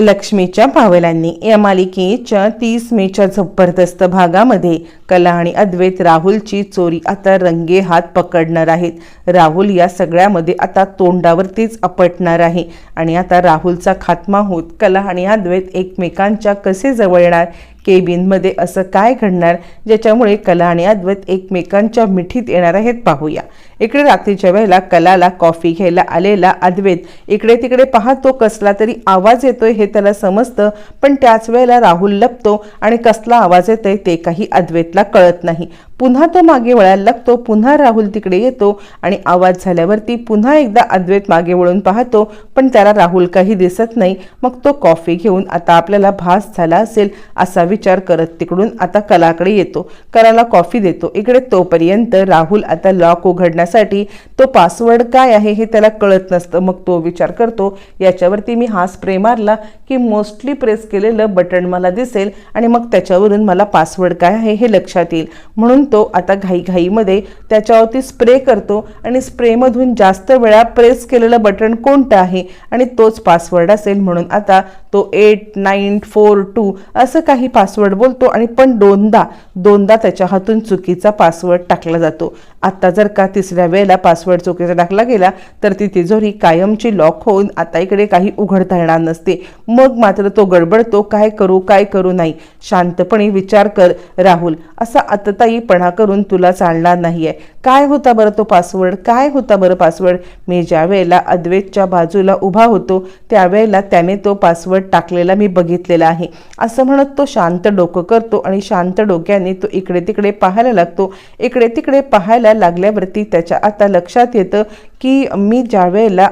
लक्ष्मीच्या पावलांनी या मालिकेच्या तीस मेच्या जबरदस्त भागामध्ये कला आणि अद्वैत राहुलची चोरी आता रंगे हात पकडणार आहेत. राहुल या सगळ्यामध्ये आता तोंडावरतीच आपटणार आहे आणि आता राहुलचा खात्मा होत कला आणि अद्वैत एकमेकांच्या कसे जवळणार केबिनमध्ये असं काय घडणार? ज्याच्यामुळे कला आणि अद्वैत एकमेकांच्या मिठीत येणार आहेत पाहूया. इकडे रात्रीच्या वेळेला कलाला कॉफी घ्यायला आलेला अद्वैत इकडे तिकडे पाहतो कसला तरी आवाज येतोय हे त्याला समजतं पण त्याच वेळेला राहुल लपतो आणि कसला आवाज येतोय ते काही अद्वैतला कळत नाही. पुन्हा तो मागे वळायला लागतो पुन्हा राहुल तिकडे येतो आणि आवाज झाल्यावरती पुन्हा एकदा अद्वैत मागे वळून पाहतो पण त्याला राहुल काही दिसत नाही. मग तो कॉफी घेऊन आता आपल्याला भास झाला असेल असा विचार करत तिकडून आता कलाकडे येतो. कलाला कॉफी देतो. इकडे तोपर्यंत राहुल आता लॉक उघडण्यासाठी तो पासवर्ड काय आहे हे त्याला कळत नसतं. मग तो विचार करतो याच्यावरती मी हा स्प्रे मारला की मोस्टली प्रेस केलेलं बटन मला दिसेल आणि मग त्याच्यावरून मला पासवर्ड काय आहे हे लक्षात येईल. म्हणून तो आता घाईघाईमध्ये त्याच्यावरती स्प्रे करतो. आणि स्प्रेमधून जास्त वेळा प्रेस केलेलं बटन कोणतं आहे? आणि तोच पासवर्ड असेल म्हणून. आता तो एट नाईन फोर टू असं काही पासवर्ड बोलतो आणि पण दोनदा दोनदा त्याच्या हातून चुकीचा पासवर्ड टाकला जातो. आता जर का तिसऱ्या वेळेला पासवर्ड चुकीचा टाकला गेला तर ती तिजोरी कायमची लॉक होऊन आता इकडे काही उघडता येणार नसते. मग मात्र तो गडबडतो काय करू काय करू नाही. शांतपणे विचार कर राहुल. असा आतताईपणा करून तुला चालणार नाही आहे काय होता बरं तो पासवर्ड काय होता बरं पासवर्ड मी ज्या वेळेला अद्वैतच्या बाजूला उभा होतो त्यावेळेला त्याने तो पासवर्ड टाकलेला मी बघितलेला आहे. असं म्हणत तो शांत डोकं करतो आणि शांत डोक्याने तो इकडे तिकडे पाहायला लागतो. इकडे तिकडे पाहायला लागल्यावरती त्याच्या आता लक्षात येतं की मी ज्या वेळेला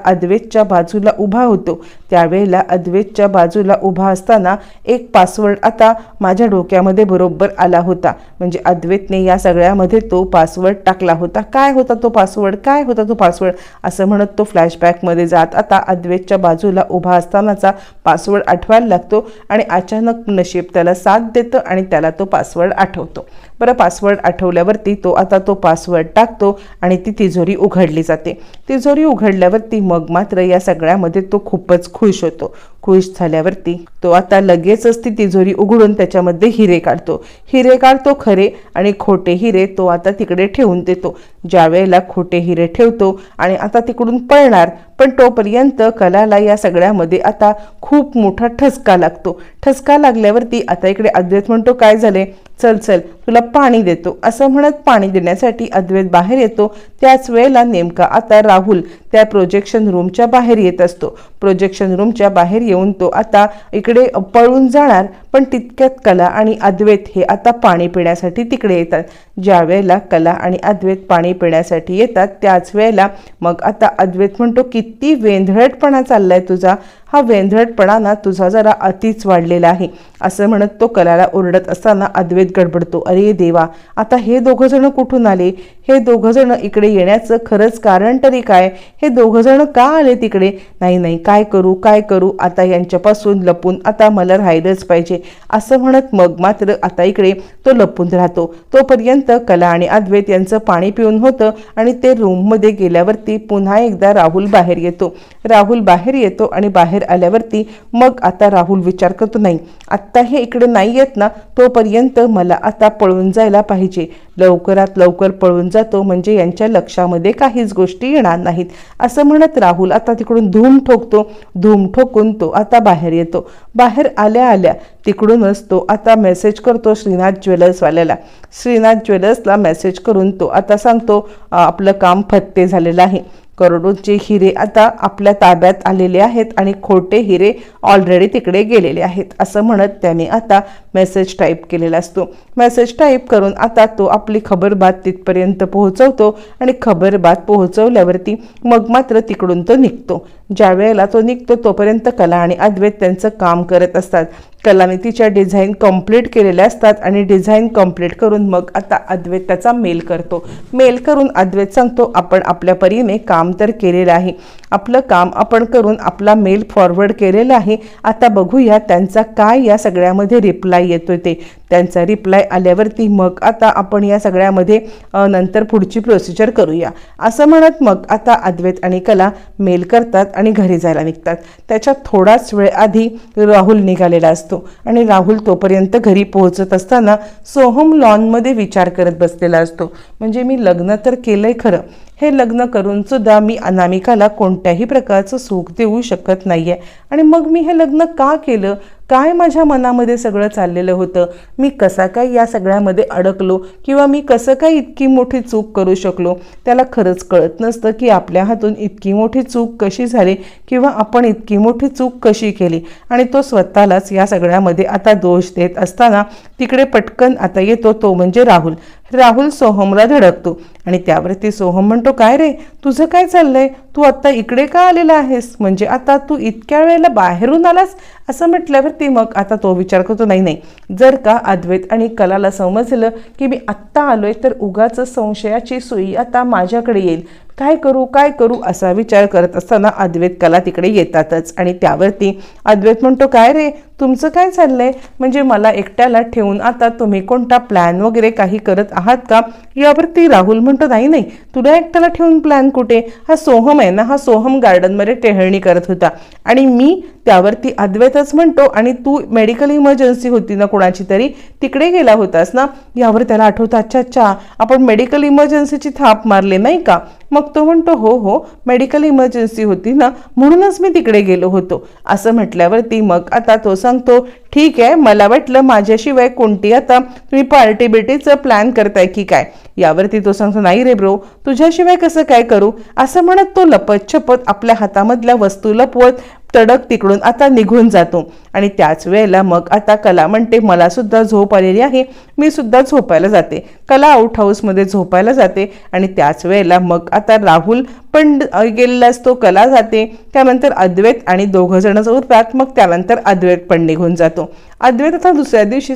बाजूला उभा होतो त्यावेळेला अद्वैतच्या बाजूला उभा असताना एक पासवर्ड आता माझ्या डोक्यामध्ये बरोबर आला होता. म्हणजे अद्वैतने या सगळ्यामध्ये तो पासवर्ड टाकला होता. काय होता तो पासवर्ड? काय होता तो पासवर्ड? असं म्हणत तो फ्लॅशबॅकमध्ये जात आता अद्वैतच्या बाजूला उभा असतानाचा पासवर्ड आठवायला लागतो आणि अचानक नशीब त्याला साथ देतं आणि त्याला तो पासवर्ड आठवतो. बरं पासवर्ड आठवल्यावरती तो आता तो पासवर्ड टाकतो आणि ती तिजोरी उघडली जाते. तिजोरी उघडल्यावरती मग मात्र या सगळ्यामध्ये तो खूपच खुश होतो. खुश झाल्यावरती तो आता लगेचच ती तिजोरी उघडून त्याच्यामध्ये हिरे काढतो. हिरे काढतो खरे आणि खोटे हिरे तो आता तिकडे ठेवून देतो. ज्या वेळेला खोटे हिरे ठेवतो आणि आता तिकडून पळणार पण तोपर्यंत कलाला या सगळ्यामध्ये आता खूप मोठा ठसका लागतो. ठसका लागल्यावरती आता इकडे अद्वैत म्हणतो काय झाले चल चल तुला पाणी देतो. असं म्हणत पाणी देण्यासाठी अद्वैत बाहेर येतो. त्याच वेळेला नेमका आता राहुल त्या प्रोजेक्शन रूमच्या बाहेर येत असतो. प्रोजेक्शन रूमच्या बाहेर येऊन तो आता इकडे पळून जाणार पण तितक्यात कला आणि अद्वैत हे आता पाणी पिण्यासाठी तिकडे येतात. ज्या वेळेला कला आणि अद्वैत पाणी पिण्यासाठी येतात त्याच वेळेला मग आता अद्वैत म्हणतो किती वेंधळटपणा चाललाय तुझा. हा वेंधळटपणा ना तुझा जरा अतिच वाढलेला आहे. असं म्हणत तो कलाला ओरडत असताना अद्वैत गडबडतो. अरे देवा आता हे दोघंजणं कुठून आले? हे दोघंजणं इकडे येण्याचं खरंच कारण तरी काय? हे दोघंजणं का आले तिकडे? नाही नाही काय करू काय करू? आता यांच्यापासून लपून आता मला राहिलंच पाहिजे. असं म्हणत मग मात्र आता इकडे तो लपून राहतो. तोपर्यंत कला आणि अद्वैत यांचं पाणी पिऊन होतं आणि ते रूममध्ये गेल्यावरती पुन्हा एकदा राहुल बाहेर येतो. राहुल बाहेर येतो आणि बाहेर बाहेर आल्यावरती मग आता राहुल विचार करतो नाही आत्ता हे इकडे नाही येत ना तोपर्यंत मला आता पळून जायला पाहिजे. लवकरात लवकर पळून जातो म्हणजे यांच्या लक्षामध्ये काहीच गोष्टी येणार नाहीत. असं म्हणत राहुल आता तिकडून धूम ठोकतो धूम ठोकून तो आता बाहेर येतो. बाहेर आल्या आल्या तिकडूनच तो आता मेसेज करतो श्रीनाथ ज्वेलर्सवाल्याला श्रीनाथ ज्वेलर्सला मेसेज करून तो आता सांगतो आपलं काम फत्ते झालेलं आहे. करोडोंचे हिरे आता आपल्या ताब्यात आलेले आहेत आणि खोटे हिरे ऑलरेडी तिकडे गेलेले आहेत असं म्हणत त्याने आता मेसेज टाईप केलेला असतो. मेसेज टाईप करून आता तो आपली खबरबात तिथपर्यंत पोहोचवतो आणि खबरबात पोहोचवल्यावरती मग मात्र तिकडून तो निघतो. ज्या वेळेला तो निघतो तोपर्यंत कला आणि अद्वैत त्यांचं काम करत असतात. कलाने तिच्या डिझाईन कंप्लीट केलेल्या असतात आणि डिझाईन कंप्लीट करून मग आता अद्वैत त्याचा मेल करतो. मेल करून अद्वैत सांगतो आपण आपल्या परीने काम तर केलेलं आहे. आपलं काम आपण करून आपला मेल फॉरवर्ड केलेला आहे. आता बघूया त्यांचा काय या सगळ्यामध्ये रिप्लाय येतो ते. त्यांचा रिप्लाय आल्यावरती मग आता आपण या सगळ्यामध्ये नंतर पुढची प्रोसिजर करूया. असं म्हणत मग आता अद्वैत आणि कला मेल करतात आणि घरी जायला निघतात. त्याच्या थोडाच वेळ आधी राहुल निघालेला असतो आणि राहुल तोपर्यंत घरी पोहोचत असताना सोहम लॉनमध्ये विचार करत बसलेला असतो. म्हणजे मी लग्न तर केलंय खरं. हे लग्न करून सुद्धा मी अनामिकाला कोणत्याही प्रकारचं सुख देऊ शकत नाही आहे आणि मग मी हे लग्न का केलं? काय माझ्या मनामध्ये सगळं चाललेलं होतं? मी कसा काय या सगळ्यामध्ये अडकलो? किंवा मी कसं काय इतकी मोठी चूक करू शकलो? त्याला खरंच कळत नसतं की आपल्या हातून इतकी मोठी चूक कशी झाली किंवा आपण इतकी मोठी चूक कशी केली. आणि तो स्वतःलाच या सगळ्यामध्ये आता दोष देत असताना तिकडे पटकन आता येतो तो म्हणजे राहुल. राहुल सोहमला धडकतो. आणि त्यावरती सोहम म्हणतो काय रे? तुझं काय चाललंय? तू आता इकडे का आलेला आहेस? म्हणजे आता तू इतक्या वेळेला बाहेरून आलास? असं म्हटल्यावरती मग आता तो विचार करतो नाही नाही. जर का अद्वैत आणि कलाला समजलं की मी आत्ता आलोय तर उगाच संशयाची सुई आता माझ्याकडे येईल. काय करू काय करू असा विचार करत असताना अद्वैत कला तिकडे येतातच आणि त्यावरती अद्वैत म्हणतो काय रे तुमचं काय चाललंय? म्हणजे मला एकट्याला ठेवून आता तुम्ही कोणता प्लॅन वगैरे काही करत आहात का? यावरती राहुल म्हणतो नाही नाही तुला एकट्याला ठेवून प्लॅन कुठे? हा सोहम आहे ना हा सोहम गार्डनमध्ये टेहळणी करत होता. आणि मी त्यावरती अद्वैतच म्हणतो आणि तू मेडिकल इमर्जन्सी होती ना कोणाची तरी तिकडे गेला होतास ना? यावर त्याला आठवतं अच्छा अच्छा आपण मेडिकल इमर्जन्सीची थाप मारली नाही का? मग तो म्हणतो हो हो मेडिकल इमर्जन्सी होती ना म्हणूनच मी तिकडे गेलो होतो. असं म्हटल्यावरती मग आता तो सांगतो ठीक आहे मला वाटलं माझ्याशिवाय कोणती आता तुम्ही पार्टी बिर्टीचं प्लॅन करताय की काय? यावरती तो सांगतो नाही रे ब्रो तुझ्याशिवाय कसं काय करू? असं म्हणत तो लपत छपत आपल्या हातामधल्या वस्तू लपवत तडक तिकडून आता निघून जातो. आणि त्याच वेळेला मग आता कला म्हणते मला सुद्धा झोप आलेली आहे मी सुद्धा झोपायला जाते. कला आउट हाऊसमध्ये झोपायला जाते आणि त्याच वेळेला मग आता राहुल पण गेलेला असतो कला जाते. त्यानंतर अद्वैत आणि दोघं जण उरतात मग त्यानंतर अद्वैत पण निघून जातो. अद्वैत आता दुसऱ्या दिवशी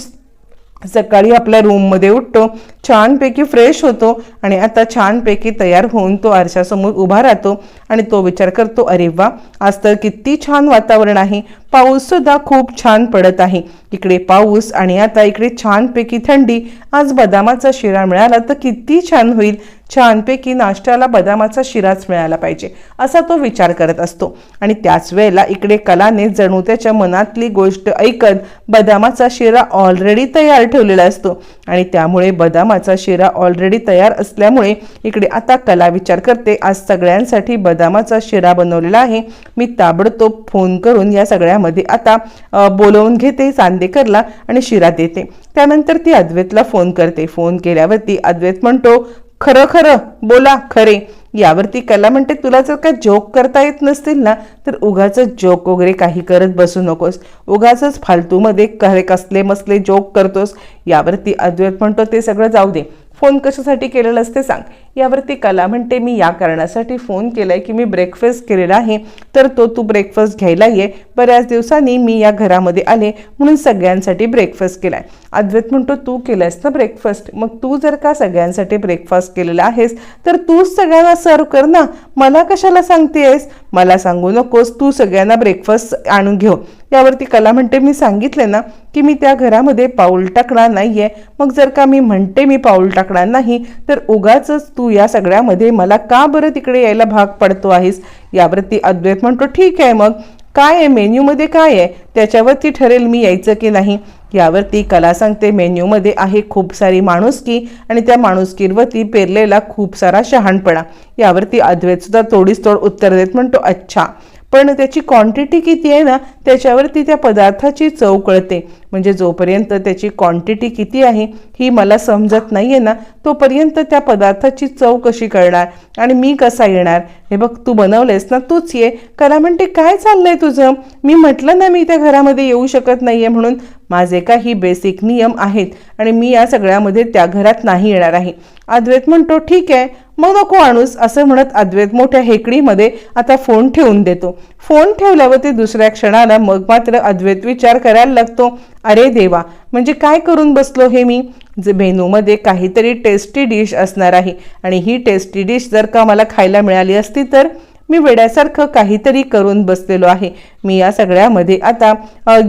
सकाळी आपल्या रूममध्ये उठतो छानपैकी फ्रेश होतो आणि आता छानपैकी तयार होऊन तो आरशासमोर उभा राहतो आणि तो विचार करतो अरे वा आज तर किती छान वातावरण आहे. पाऊस सुद्धा खूप छान पडत आहे. इकडे पाऊस आणि आता इकडे छानपैकी थंडी. आज बदामाचा शिरा मिळाला तर किती छान होईल. छानपैकी नाश्त्याला बदामाचा शिराच मिळाला पाहिजे असा तो विचार करत असतो. आणि त्याच वेळेला इकडे कलाने जणू त्याच्या मनातली गोष्ट ऐकत बदामाचा शिरा ऑलरेडी तयार ठेवलेला असतो. आणि त्यामुळे बदामाचा शिरा ऑलरेडी तयार असल्यामुळे इकडे आता कला विचार करते. आज सगळ्यांसाठी बदामाचा शिरा बनवलेला आहे. मी ताबडतोब फोन करून या सगळ्या त्यामध्ये आता बोलवून घेते चांदेकरला आणि शिरा देते. त्यानंतर ती अद्वैतला फोन करते. फोन केल्यावरती अद्वैत म्हणतो खरं खरं बोला खरे. यावरती कला म्हणते तुला जर का जोक करता येत नसतील ना तर उगाच जोक वगैरे काही करत बसू नकोस. उगाच फालतूमध्ये खरे कसले मसले जोक करतोस. यावरती अद्वैत म्हणतो ते सगळं जाऊ दे. फोन कशासाठी केलेलं असते सांग. यावरती कला म्हणते मी या कारणासाठी फोन केलाय की मी ब्रेकफास्ट केलेला आहे तर तो तू ब्रेकफास्ट घ्यायला ये. बऱ्याच दिवसांनी मी या घरामध्ये आले म्हणून सगळ्यांसाठी ब्रेकफास्ट केलाय. अद्वैत म्हणतो तू केलायस ना ब्रेकफास्ट मग तू जर का सगळ्यांसाठी ब्रेकफास्ट केलेला आहेस तर तूच सगळ्यांना सर्व कर ना. मला कशाला सांगतेस मला सांगू नकोस तू सगळ्यांना ब्रेकफास्ट आणून घेऊ यावरती कला म्हणते मी सांगितले ना की मी त्या घरामध्ये पाऊल टाकणार नाहीये. मग जर का मी म्हणते मी पाऊल टाकणार नाही तर उगाच तू या सगळ्यामध्ये मला का बरं तिकडे यायला भाग पडतो आहेस? यावरती अद्वैत म्हणतो ठीक आहे मग. काय आहे? मेन्यूमध्ये काय आहे? त्याच्यावरती ठरेल मी यायचं की नाही? यावरती कला सांगते मेन्यूमध्ये आहे खूप सारी माणुसकी आणि त्या माणुसकीवरती पेरलेला खूप सारा शहाणपणा. यावरती अद्वैतसुद्धा तोडीस तोड उत्तर देत म्हणतो अच्छा. पण त्याची क्वांटिटी किती आहे ना त्याच्यावरती त्या पदार्थाची चव कळते. म्हणजे जोपर्यंत त्याची क्वांटिटी किती आहे ही मला समजत नाही आहे ना तोपर्यंत त्या पदार्थाची चव कशी कळणार आणि मी कसा येणार? हे बघ तू बनवलेस ना तूच ये. कला म्हणते काय चाललंय तुझं? मी म्हटलं ना मी त्या घरामध्ये येऊ शकत नाही आहे म्हणून. माझे काही बेसिक नियम आहेत आणि मी या सगळ्यामध्ये त्या घरात नाही येणार आहे. अद्वैत म्हणतो ठीक आहे. मग नको आणूस असं म्हणत अद्वैत मोठ्या हेकडीमध्ये आता फोन ठेवून देतो. फोन ठेवल्यावर ते दुसऱ्या क्षणाला मग मात्र अद्वैत विचार करायला लागतो. अरे देवा म्हणजे काय करून बसलो हे मी? जे मेनूमध्ये काहीतरी टेस्टी डिश असणार आहे. आणि ही टेस्टी डिश जर का मला खायला मिळाली असती तर? मी वेड्यासारखं काहीतरी करून बसलेलो आहे. मी या सगळ्यामध्ये आता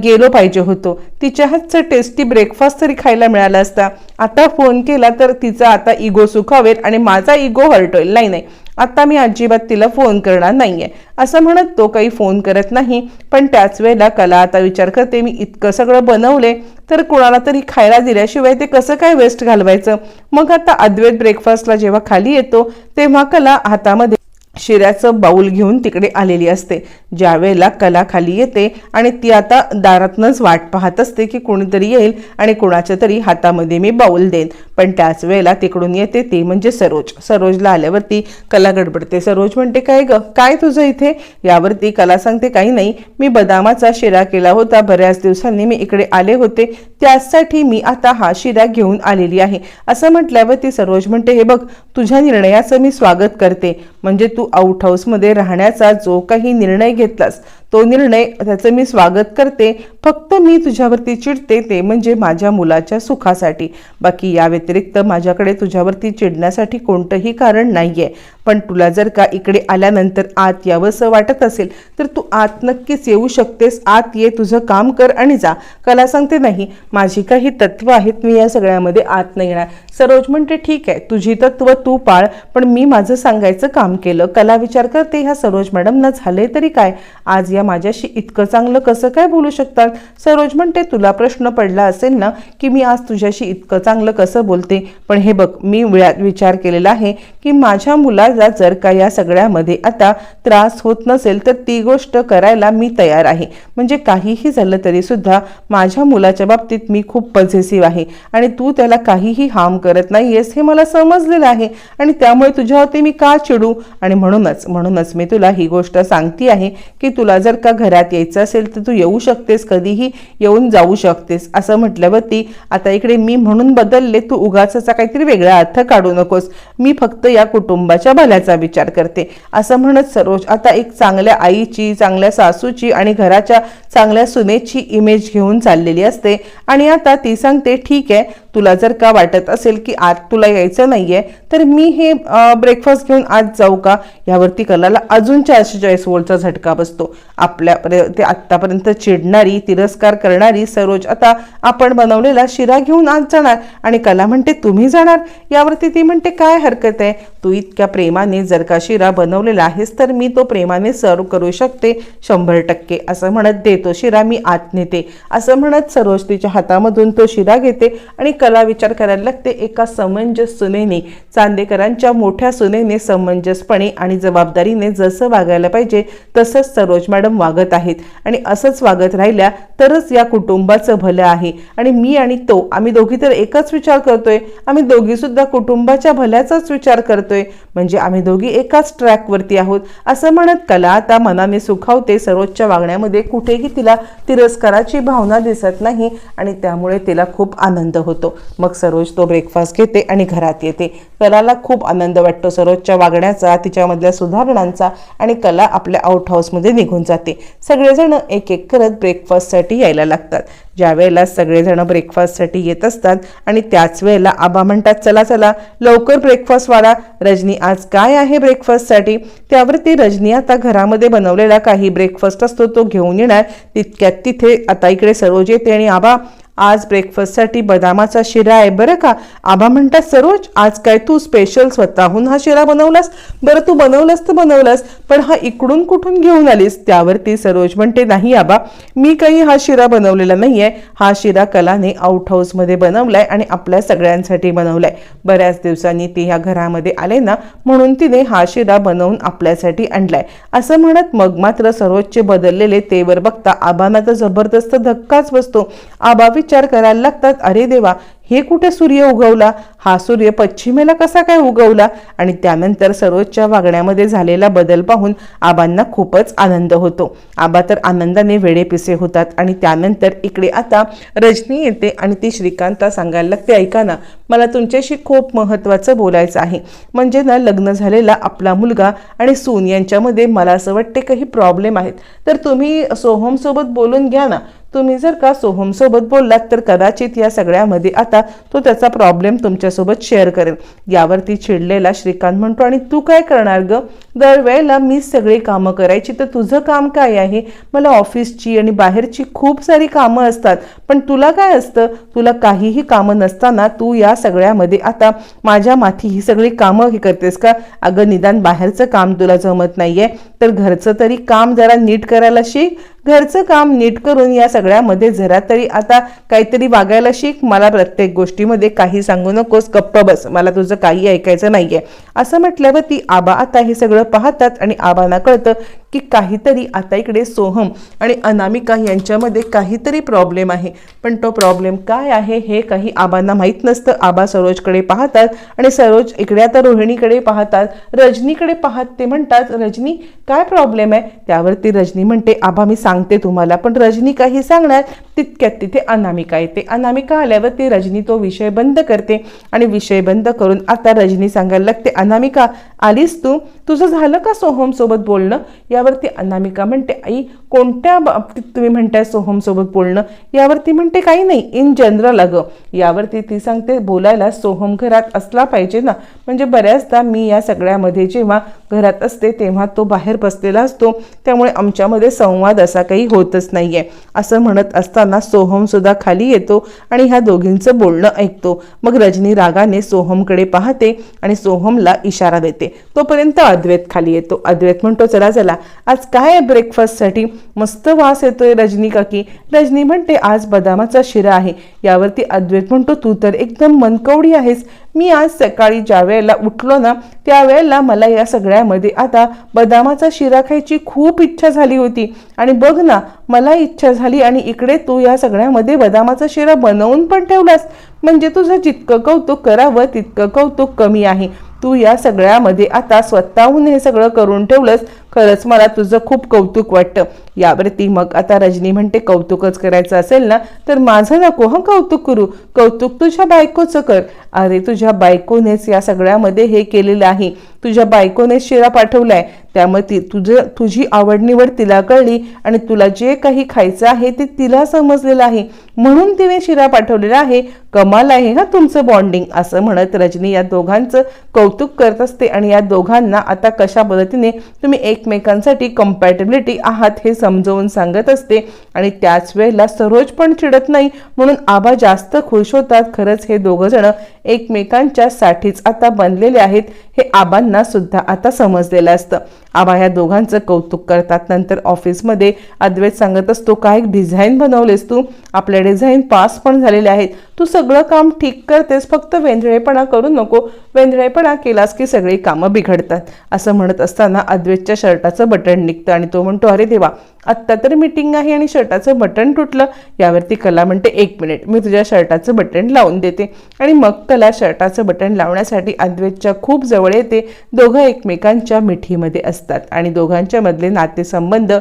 गेलो पाहिजे होतो. तिच्या हातचं टेस्टी ब्रेकफास्ट तरी खायला मिळाला असता. आता फोन केला तर तिचा आता इगो सुखावेल आणि माझा इगो हर्ट होईल नाही नाही. आता मी अजिबात तिला फोन करणार नाहीये. असं म्हणत तो काही फोन करत नाही. पण त्याच वेळेला कला आता विचार करते मी इतकं सगळं बनवले तर कुणाला तरी खायला दिल्याशिवाय ते कसं काय वेस्ट घालवायचं? मग आता अद्वैत ब्रेकफास्टला जेव्हा खाली येतो तेव्हा कला हातामध्ये शिऱ्याचं बाऊल घेऊन तिकडे आलेली असते. ज्या वेळेला कला खाली येते आणि ती आता दारातनंच वाट पाहत असते की कोणीतरी येईल आणि कोणाच्या तरी हातामध्ये मी बाऊल देईन. पण त्याच वेळेला तिकडून येते ती म्हणजे सरोज. सरोजला आल्यावरती कला गडबडते. सरोज म्हणते काय ग? काय तुझं इथे? यावरती कला सांगते काही नाही. मी बदामाचा शिरा केला होता. बऱ्याच दिवसांनी मी इकडे आले होते. त्यासाठी मी आता हा शिरा घेऊन आलेली आहे. असं म्हटल्यावर ती सरोज म्हणते हे बघ तुझ्या निर्णयाचं मी स्वागत करते. म्हणजे तू आउट हाऊसमध्ये राहण्याचा जो काही निर्णय घेतलास तो निर्णय त्याचं मी स्वागत करते. फक्त मी तुझ्यावरती चिडते ते म्हणजे माझ्या मुलाच्या सुखासाठी. बाकी या व्यतिरिक्त माझ्याकडे तुझ्यावरती चिडण्यासाठी कोणतंही कारण नाही आहे पण तुला जर का इकडे आल्यानंतर आत यावंसं वाटत असेल तर तू आत नक्कीच येऊ शकतेस. आत ये तुझं काम कर आणि जा. कला सांगते नाही माझी काही तत्व आहेत मी या सगळ्यामध्ये आत नाही येणार. सरोज म्हणते ठीक आहे तुझी तत्व तू पाळ पण मी माझं सांगायचं काम केलं. कला विचार करते ह्या सरोज मॅडमना झाले तरी काय? आज या माझ्याशी इतकं चांगलं कसं काय बोलू शकतात? सरोज म्हणते तुला प्रश्न पडला असेल ना की मी आज तुझ्याशी इतकं चांगलं कसं बोलते? पण हे बघ मी विचार केलेला आहे की माझ्या मुलाला जर का या सगळ्यामध्ये आता त्रास होत नसेल तर ती गोष्ट करायला मी तयार आहे. म्हणजे काहीही झालं तरी सुद्धा माझ्या मुलाच्या बाबतीत मी खूप पॉझिटिव्ह आहे. आणि तू त्याला काहीही हार्म करत नाहीयेस हे मला समजलेलं आहे. आणि त्यामुळे तुझ्यावरती मी का चिडू? आणि म्हणूनच म्हणूनच मी तुला ही गोष्ट सांगते आहे की तुला जर का घरात यायचं असेल तर तू येऊ शकतेस कधीही येऊन जाऊ शकतेस. असं म्हटल्यावरती आता इकडे मी म्हणून बदलले तू उगाचा काहीतरी वेगळा अर्थ काढू नकोस. मी फक्त या कुटुंबाच्या भल्याचा विचार करते. असं म्हणत सरोज आता एक चांगल्या आईची चांगल्या सासूची आणि घराच्या चांगल्या सुनेची इमेज घेऊन चाललेली असते. आणि आता ती सांगते ठीक आहे तुला जर का वाटत असेल की आज तुला यायचं नाही आहे तर मी हे ब्रेकफास्ट घेऊन आज जाऊ का? यावरती कलाला अजून चारशे चाळीस वोल्टचा झटका बसतो. आपल्या ते आत्तापर्यंत चिडणारी तिरस्कार करणारी सरोज आता आपण बनवलेला शिरा घेऊन आज जाणार आणि कला म्हणते तुम्ही जाणार? यावरती ती म्हणते काय हरकत आहे? तू इतक्या प्रेमाने जर का शिरा बनवलेला आहेस तर मी तो प्रेमाने सर्व करू शकते शंभर टक्के. असं म्हणत देतो शिरा मी आत नेते. असं म्हणत सरोज तिच्या हातामधून तो शिरा घेते आणि कला विचार करायला लागते. एका समंजस सुनेने चांदेकरांच्या मोठ्या सुनेने समंजसपणे आणि जबाबदारीने जसं वागायला पाहिजे तसंच सरोज मॅडम वागत आहेत. आणि असंच वागत राहिल्या तरच या कुटुंबाचं भलं आहे. आणि मी आणि तो आम्ही दोघी तर एकच विचार करतोय. आम्ही दोघीसुद्धा कुटुंबाच्या भल्याचाच विचार करतोय. म्हणजे आम्ही दोघी एकाच ट्रॅकवरती आहोत. असं म्हणत कला आता मनाने सुखावते. सरोजच्या वागण्यामध्ये कुठेही तिला तिरस्काराची भावना दिसत नाही आणि त्यामुळे तिला खूप आनंद होतो. मग सरोज तो ब्रेकफास्ट घेते आणि घरात येते. कलाला खूप आनंद वाटतो सरोजच्या वागण्याचा तिच्यामधल्या सुधारणांचा आणि कला आपल्या आउट हाऊसमध्ये निघून जाते. सगळेजण एक एक करत ब्रेकफास्टसाठी यायला लागतात. ज्या वेळेला सगळेजण ब्रेकफास्टसाठी येत असतात आणि त्याच वेळेला आबा म्हणतात चला चला लवकर ब्रेकफास्ट वाढा. रजनी आज काय आहे ब्रेकफास्टसाठी त्यावरती रजनी आता घरामध्ये बनवलेला काही ब्रेकफास्ट असतो तो घेऊन येणार. तितक्यात तिथे आता इकडे सरोज येते आणि आबा आज ब्रेकफास्टसाठी बदामाचा शिरा आहे. बरं का? आबा म्हणतात सरोज आज काय तू स्पेशल स्वतःहून हा शिरा बनवलास? बरं तू बनवलास तर बनवलास पण हा इकडून कुठून घेऊन आलीस? त्यावरती सरोज म्हणते नाही आबा मी काही हा शिरा बनवलेला नाही आहे हा शिरा कलाने आउट हाऊसमध्ये बनवलाय आणि आपल्या सगळ्यांसाठी बनवलाय. बऱ्याच दिवसांनी ती ह्या घरामध्ये आले ना म्हणून तिने हा शिरा बनवून आपल्यासाठी आणलाय. असं म्हणत मग मात्र सरोजचे बदललेले तेवर बघता आबांना तर जबरदस्त धक्काच बसतो. आबा विचार करायला लागतात अरे देवा हे कुठे सूर्य उगवला? हा सूर्य पश्चिमेला कसा काय उगवला? आणि त्यानंतर सरोजच्या वागण्यामध्ये झालेला बदल पाहून आबांना खूपच आनंद होतो. आबा तर आनंदाने वेडेपिसे होतात आणि त्यानंतर इकडे आता रजनी येते आणि ती श्रीकांता सांगायला लागते ऐका ना मला तुमच्याशी खूप महत्त्वाचं बोलायचं आहे. म्हणजे ना लग्न झालेला आपला मुलगा आणि सून यांच्यामध्ये मला असं वाटते काही प्रॉब्लेम आहेत. तर तुम्ही सोहमसोबत बोलून घ्या ना. तुम्ही जर का सोहमसोबत बोललात तर कदाचित या सगळ्यामध्ये आता तो त्याचा प्रॉब्लेम तुमच्यासोबत शेअर करेल. यावरती चिडलेला श्रीकांत म्हणतो आणि तू काय करणार ग? दरवेळेला मी सगळी कामं करायची तर तुझं काम काय आहे? मला ऑफिसची आणि बाहेरची खूप सारी कामं असतात. पण तुला काय असतं? तुला काहीही कामं नसताना तू या सगळ्यामध्ये आता माझ्या माथी ही सगळी कामं हे करतेस का? अगं निदान बाहेरचं काम तुला जमत नाहीये. तर घरचं तरी काम जरा नीट करायला शिक. घरचं काम नीट करून या सगळ्यामध्ये जरा तरी आता काहीतरी वागायला शिक. मला प्रत्येक गोष्टीमध्ये काही सांगू नकोस. गप्प बस. मला तुझं काही ऐकायचं नाहीये. असं म्हटल्यावर ती आबा आता हे सगळं पाहतात आणि आबांना कळतं की काहीतरी आता इकडे सोहम आणि अनामिका यांच्यामध्ये काहीतरी प्रॉब्लेम आहे. पण तो प्रॉब्लेम काय आहे हे काही आबांना माहीत नसतं. आबा सरोजकडे पाहतात आणि सरोज इकडे आता रोहिणीकडे पाहतात. रजनीकडे पाहत ते म्हणतात रजनी काय प्रॉब्लेम आहे? त्यावरती रजनी म्हणते आबा मी सांगते तुम्हाला. पण रजनी काही 当然。तितक्यात तिथे अनामिका येते. अनामिका आल्यावर ती रजनी तो विषय बंद करते आणि विषय बंद करून आता रजनी सांगायला लागते अनामिका आलीस तू? तुझं झालं का सोहमसोबत बोलणं? यावरती अनामिका म्हणते आई कोणत्या बाबतीत तुम्ही म्हणताय सोहमसोबत बोलणं? यावरती म्हणते काही नाही इन जनरल अगं. यावरती ती सांगते बोलायला सोहम घरात असला पाहिजे ना. म्हणजे बऱ्याचदा मी या सगळ्यामध्ये जेव्हा घरात असते तेव्हा तो बाहेर बसलेला असतो. त्यामुळे आमच्यामध्ये संवाद असा काही होतच नाही आहे असं म्हणत असताना सोहम सुद्धा खाली येतो आणि ह्या दोघींचं बोलणं ऐकतो. मग रजनी रागाने सोहमकडे पाहते आणि सोहमला इशारा देते. तोपर्यंत अद्वैत खाली येतो. अद्वैत म्हणतो चला चला. आज काय ब्रेकफास्टसाठी मस्त वास येतोय रजनी काकी. रजनी म्हणते आज बदामाचा शिरा आहे. यावरती अद्वैत म्हणतो तू तर एकदम मनकवडी आहेस. मी आज सकाळी ज्या वेळेला उठलो ना त्यावेळेला मला या सगळ्यामध्ये आता बदामाचा शिरा खायची खूप इच्छा झाली होती. आणि बघ ना मला इच्छा झाली आणि इकडे तू या सगळ्यामध्ये बदामाचा शिरा बनवून पण ठेवलास. म्हणजे तुझं जितकं कौतुक करावं तितकं कौतुक कमी आहे. तू या सगळ्यामध्ये आता स्वतःहून हे सगळं करून ठेवलंस. खरंच मला तुझं खूप कौतुक वाटतं. यावरती मग आता रजनी म्हणते कौतुकच करायचं असेल ना तर माझं नको हं कौतुक करू. कौतुक तुझ्या बायकोचं कर. अरे तुझ्या बायकोनेच या सगळ्यामध्ये हे केलेलं आहे. तुझ्या बायकोनेच शिरा पाठवलाय. त्यामुळे ती तुझं तुझी आवड निवड तिला कळली आणि तुला जे काही खायचं आहे ते तिला समजलेलं आहे. म्हणून तिने शिरा पाठवलेला आहे. कमाल आहे हा तुमचं बॉन्डिंग असं म्हणत रजनी या दोघांचं कौतुक करत असते. आणि या दोघांना आता कशा पद्धतीने तुम्ही एक एकमेकांसाठी कम्पॅटेबिलिटी आहात हे समजवून सांगत असते. आणि त्याच वेळेला सरोज पण चिडत नाही म्हणून आबा जास्त खुश होतात. खरंच हे दोघं जण एकमेकांच्या साठीच आता बनलेले आहेत हे आबांना सुद्धा आता समजलेलं असतं. आबा ह्या दोघांचं कौतुक करतात. नंतर ऑफिसमध्ये अद्वैत सांगत असतो काय डिझाईन बनवलेस तू? आपल्या डिझाईन पास पण झालेले आहेत. तू सगळं काम ठीक करतेस. फक्त वेंधळेपणा करू नको. वेंधळेपणा केलास की सगळी कामं बिघडतात. असं म्हणत असताना अद्वैतच्या शर्टाचं बटन निघतं आणि तो म्हणतो अरे देवा आत्ता तर मीटिंग आहे आणि शर्टाचं बटन तुटलं. यावरती कला म्हणते एक मिनिट मी तुझ्या शर्टाचं बटन लावून देते. आणि मग कला शर्टाचं बटन लावण्यासाठी अद्वैतच्या खूप जवळ येते. दोघं एकमेकांच्या मिठीमध्ये असतात आणि दोघांच्या मधले नातेसंबंध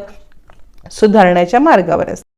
सुधारण्याच्या मार्गावर असतात.